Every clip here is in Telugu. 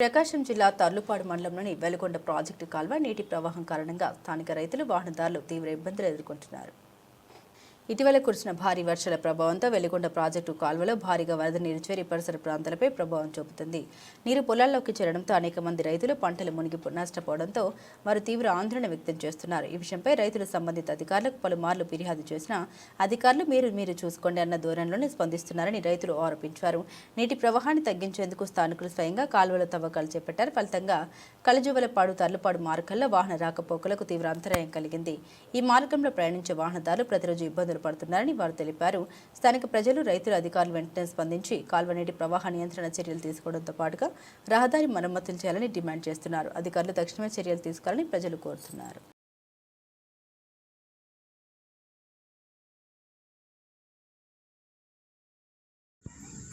ప్రకాశం జిల్లా తర్లుపాడు మండలంలోని వెలుగొండ ప్రాజెక్టు కాల్వ నీటి ప్రవాహం కారణంగా స్థానిక రైతులు వాహనదారులు తీవ్ర ఇబ్బందులు ఎదుర్కొంటున్నారు. ఇటీవల కురిసిన భారీ వర్షాల ప్రభావంతో వెలిగొండ ప్రాజెక్టు కాల్వలో భారీగా వరద నీరు చేరి పరిసర ప్రాంతాలపై ప్రభావం చూపుతుంది. నీరు పొలాల్లోకి చేరడంతో అనేక మంది రైతులు పంటలు మునిగి నష్టపోవడంతో వారు తీవ్ర ఆందోళన వ్యక్తం చేస్తున్నారు. ఈ విషయంపై రైతులు సంబంధిత అధికారులకు పలుమార్లు ఫిర్యాదు చేసినా అధికారులు మీరు మీరు చూసుకోండి అన్న ధోరణిలోనే స్పందిస్తున్నారని రైతులు ఆరోపించారు. నీటి ప్రవాహాన్ని తగ్గించేందుకు స్థానికులు స్వయంగా కాలువల తవ్వకాలు చేపట్టారు. ఫలితంగా కలజువలపాడు తర్లుపాడు మార్గాల్లో వాహన రాకపోకలకు తీవ్ర అంతరాయం కలిగింది. ఈ మార్గంలో ప్రయాణించే వాహనదారులు ప్రతిరోజు ఇబ్బందులు పడుతున్నారని వారు తెలిపారు. స్థానిక ప్రజలు రైతులు అధికారులు వెంటనే స్పందించి కాల్వ నీటి ప్రవాహ నియంత్రణ చర్యలు తీసుకోవడంతో పాటుగా రహదారి మరమ్మతులు చేయాలని డిమాండ్ చేస్తున్నారు. అధికారులు తక్షణమే చర్యలు తీసుకోవాలని ప్రజలు కోరుతున్నారు.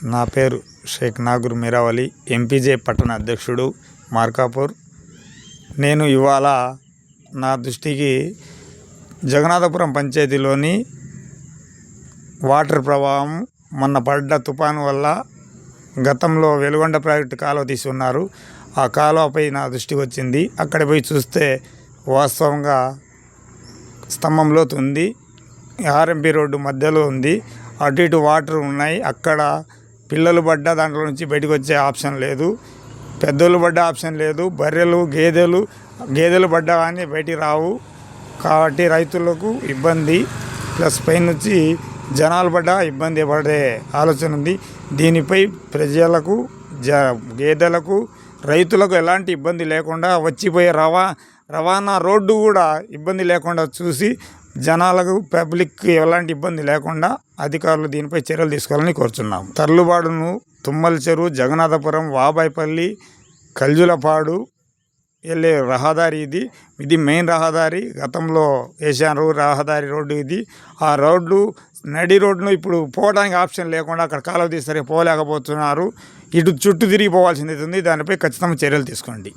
నా పేరు షేక్ నాగూర్ మిరావలి ఎంపీజే పట్టణ అధ్యక్షుడు మార్కాపూర్. నేను ఇవాళ నా దృష్టికి జగన్నాథపురం పంచాయతీలోని వాటర్ ప్రవాహం మొన్న పడ్డ తుఫాను వల్ల గతంలో వెలుగొండ ప్రాజెక్టు కాలువ తీసి ఉన్నారు ఆ కాలువపై నా దృష్టి వచ్చింది. అక్కడ పోయి చూస్తే వాస్తవంగా స్తంభంలో ఉంది. ఆర్ఎంపీ రోడ్డు మధ్యలో ఉంది. అటు ఇటు వాటర్ ఉన్నాయి. అక్కడ పిల్లలు పడ్డ దాంట్లో నుంచి బయటకు వచ్చే ఆప్షన్ లేదు. పెద్దోళ్ళు పడ్డ ఆప్షన్ లేదు. బర్రెలు గేదెలు గేదెలు పడ్డా కానీ బయటికి రావు. కాబట్టి రైతులకు ఇబ్బంది. ప్లస్ పైనుంచి జనాలు పడ్డ ఇబ్బంది పడే ఆలోచన ఉంది. దీనిపై ప్రజలకు జ గేదెలకు రైతులకు ఎలాంటి ఇబ్బంది లేకుండా వచ్చిపోయే రవా రవాణా రోడ్డు కూడా ఇబ్బంది లేకుండా చూసి జనాలకు పబ్లిక్కి ఎలాంటి ఇబ్బంది లేకుండా అధికారులు దీనిపై చర్యలు తీసుకోవాలని కోరుచున్నాము. తర్లుబాడును తుమ్మల చెరువు జగన్నాథపురం వాబాయిపల్లి కల్జులపాడు వెళ్ళే రహదారి ఇది. ఇది మెయిన్ రహదారి. గతంలో వేసారు రహదారి రోడ్డు ఇది. ఆ రోడ్లు నడి రోడ్డును ఇప్పుడు పోవడానికి ఆప్షన్ లేకుండా అక్కడ కాలువ తీస్తే పోలేకపోతున్నారు. ఇటు చుట్టూ తిరిగి పోవాల్సింది దానిపై ఖచ్చితంగా చర్యలు తీసుకోండి.